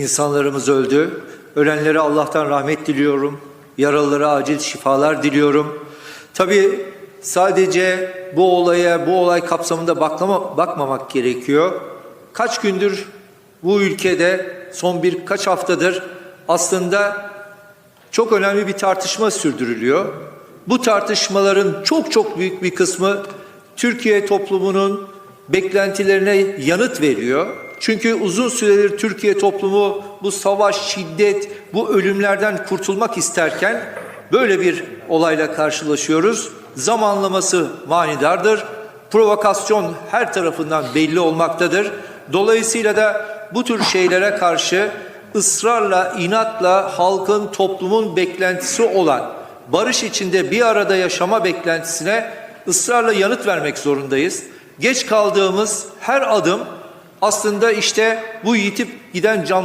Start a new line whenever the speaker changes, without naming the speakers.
insanlarımız öldü. Ölenlere Allah'tan rahmet diliyorum. Yaralılara acil şifalar diliyorum. Tabii sadece bu olaya, bu olay kapsamında baklama, bakmamak gerekiyor. Kaç gündür bu ülkede son birkaç haftadır aslında çok önemli bir tartışma sürdürülüyor. Bu tartışmaların çok çok büyük bir kısmı Türkiye toplumunun beklentilerine yanıt veriyor. Çünkü uzun süredir Türkiye toplumu bu savaş, şiddet, bu ölümlerden kurtulmak isterken böyle bir olayla karşılaşıyoruz. Zamanlaması manidardır. Provokasyon her tarafından belli olmaktadır. Dolayısıyla da bu tür şeylere karşı ısrarla, inatla halkın, toplumun beklentisi olan barış içinde bir arada yaşama beklentisine ısrarla yanıt vermek zorundayız. Geç kaldığımız her adım aslında işte bu yitip giden can